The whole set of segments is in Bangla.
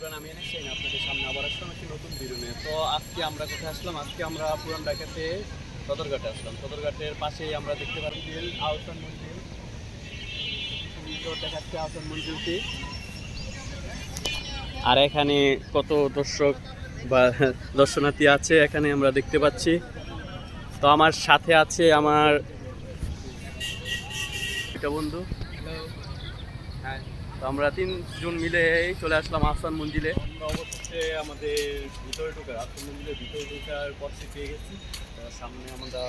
ইমরান আমি এনেছি সেন আপনাদের সামনে আবার আসলাম একটি নতুন বিরুণে তো আজকে আমরা কোথায় আসলাম? আজকে আমরা পুরান ঢাকাতে সদরঘাটে আসলাম। সদরঘাটের পাশেই আমরা দেখতে পাচ্ছি দিল আহসান মন্দির। দেখাচ্ছে আহসান মন্দিরটি। আর এখানে কত দর্শক বা দর্শনার্থী আছে এখানে আমরা দেখতে পাচ্ছি। তো আমার সাথে আছে আমার এটা বন্ধু। হ্যাঁ তো আমরা তিনজন মিলে চলে আসলাম আহসান মঞ্জিলে। আমরা আমাদের ভিতরে ঢোকার ঢোকার পথটি পেয়ে গেছি। সামনে আমরা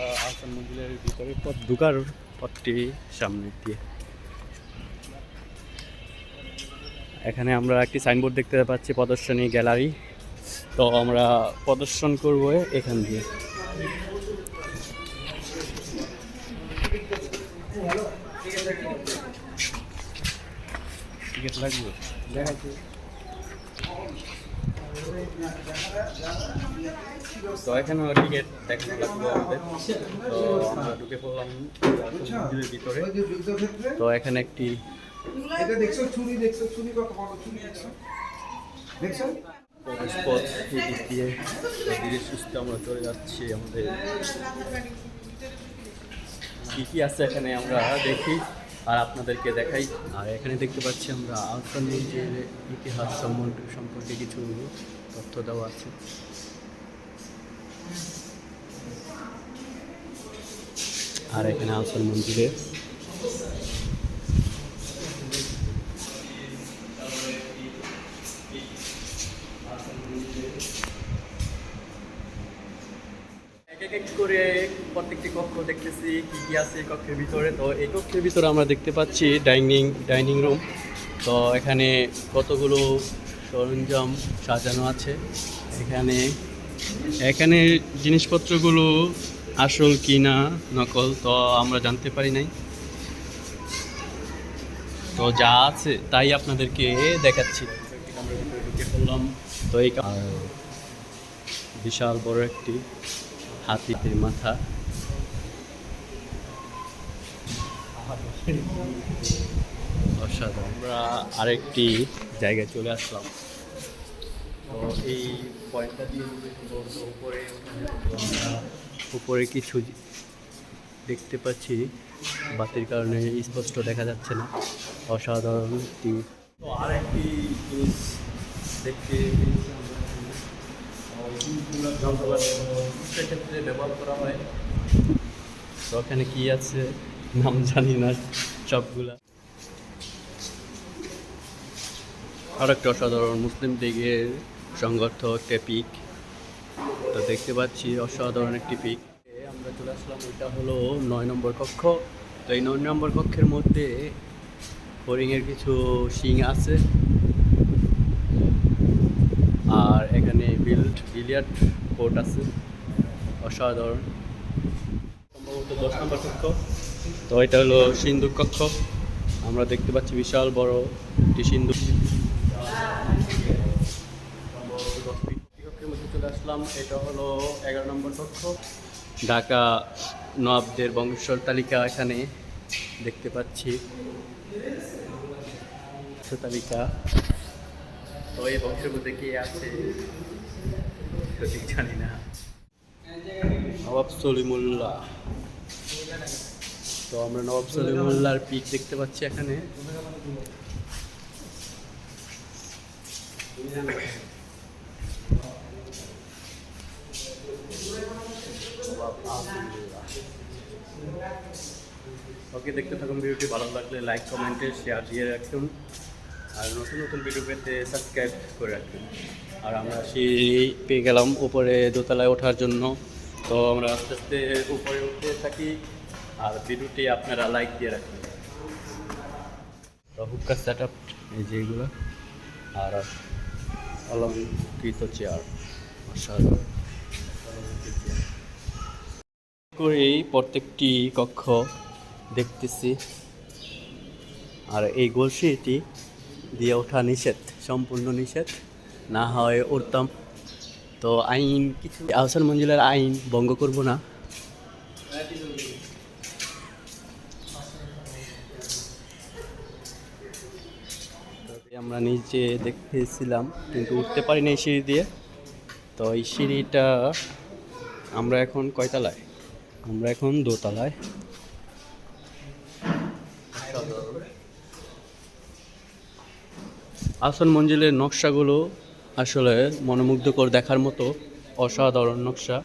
পথ ঢোকার পথটি সামনে দিয়ে। এখানে আমরা একটি সাইনবোর্ড দেখতে পাচ্ছি, প্রদর্শনী গ্যালারি। তো আমরা প্রদর্শন করব এখান দিয়ে। টিকিট লাগবে। তো এখানে টিকিট দেখানো লাগবে আমাদের। তো আমরা ঢুকে পড়লাম ভিতরে। তো এখানে একটি এটা দেখছ? ছুরি দেখছ? ছুরি কত বড়? ছুরি দেখছ? দেখছ? প্রবেশ পথ দিয়ে। ধীরে সুস্থে আমরা চলে যাচ্ছি আমাদের। কী কী আছে এখানে আমরা দেখি। আর আপনাদেরকে দেখাই। আর এখানে দেখতে পাচ্ছি আমরা আলফা নিউজের ইতিহাস সম্বন্ধে সম্পর্কে কিছু তথ্য দেওয়া আছে। আর এখানে আহসান মঞ্জিলে এক করে প্রত্যেকটি কক্ষ দেখতেছি, কি কি আছে কক্ষের ভিতরে। তো এই কক্ষের ভিতরে আমরা দেখতে পাচ্ছি ডাইনিং ডাইনিং রুম। তো এখানে কতগুলো সরঞ্জাম সাজানো আছে এখানে। এখানে জিনিসপত্রগুলো আসল কি না নকল তো আমরা জানতে পারি নাই। তো যা আছে তাই আপনাদেরকে দেখাচ্ছি। তো এই বিশাল বড় একটি হাতিতে মাথা। অসাধারণ। আমরা আরেকটি জায়গায় চলে আসলাম। তো এই পয়েন্টটা দিয়ে উপরে উপরে কিছু দেখতে পাচ্ছি। বাতির কারণে স্পষ্ট দেখা যাচ্ছে না। অসাধারণ একটি আরেকটি জিনিস দেখতে। চিকিৎসার ব্যবহার করা হয়। তো ওখানে কি আছে? নাম জানি না, সবগুলা। আর একটা অসাধারণ মুসলিম লীগের সংগঠক পিক তো দেখতে পাচ্ছি অসাধারণ একটি পিক আমরা চলে আসলাম, এটা হলো নয় নম্বর কক্ষ। তো এই নয় নম্বর কক্ষের মধ্যে হরিণের কিছু শিং আছে আর এখানে বিল্ড বিলিয়ার্ড কোর্ট আছে। অসাধারণ। সম্ভবত দশ নম্বর কক্ষ। তো এটা হলো সিন্ধুক কক্ষ। আমরা দেখতে পাচ্ছি বিশাল বড় একটি মধ্যে চলে আসলাম। এটা হলো এগারো নম্বর কক্ষ। ঢাকা নবাবদের বংশর তালিকা এখানে দেখতে পাচ্ছি। তালিকা। তো এই বংশের মধ্যে কে আছে? সঠিক জানি না। নবাব সলিমুল্লাহ। তো আমরা নবাব সলিমুল্লাহর পিক দেখতে পাচ্ছি এখানে। ওকে দেখতে থাকুন, ভিডিওটি ভালো লাগলে লাইক কমেন্টে শেয়ার দিয়ে রাখুন। আর নতুন নতুন ভিডিও পেতে সাবস্ক্রাইব করে রাখবেন। আর আমরা সিঁড়ি পেয়ে গেলাম উপরে দোতলায় ওঠার জন্য। তো আমরা আস্তে আস্তে উপরে উঠতে থাকি। আর ভিডিওটি আপনারা লাইক দিয়ে রাখবেন। তো হুক্কা সেট আপ এই যে এগুলো। আর অলঙ্কৃত চেয়ার অসাধারণ করেই প্রত্যেকটি কক্ষ দেখতেছি। আর এই গোলসিটি দিয়ে ওঠা নিষেধ, সম্পূর্ণ নিষেধ, না হয় উঠতাম তো আইন কিছু আহসান মঞ্জিলের আইন ভঙ্গ করব না। আমরা নিচে দেখতেছিলাম, কিন্তু উঠতে পারিনি এই সিঁড়ি দিয়ে। তো এই সিঁড়িটা আমরা এখন কয়তলায়? আমরা এখন দোতলায়। আসন মঞ্জিলের নকশাগুলো আসলে মনোমুগ্ধকর দেখার মতো অসাধারণ নকশা।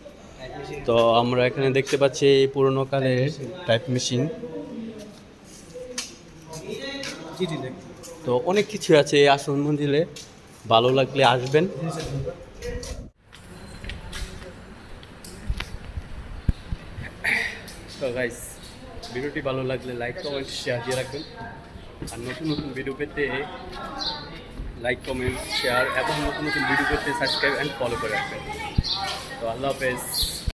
তো আমরা এখানে দেখতে পাচ্ছি পুরোনো কালের টাইপ মেশিন তো অনেক কিছু আছে এই আসন মঞ্জিলে। ভালো লাগলে আসবেন। তো গাইস ভিডিওটি ভালো লাগলে লাইক কমেন্ট শেয়ার দিয়ে রাখবেন। আর নতুন নতুন ভিডিও পেতে লাইক কমেন্ট শেয়ার এবং নতুন নতুন ভিডিও করতে সাবস্ক্রাইব অ্যান্ড ফলো করে রাখবেন। তো আল্লাহ হাফেজ।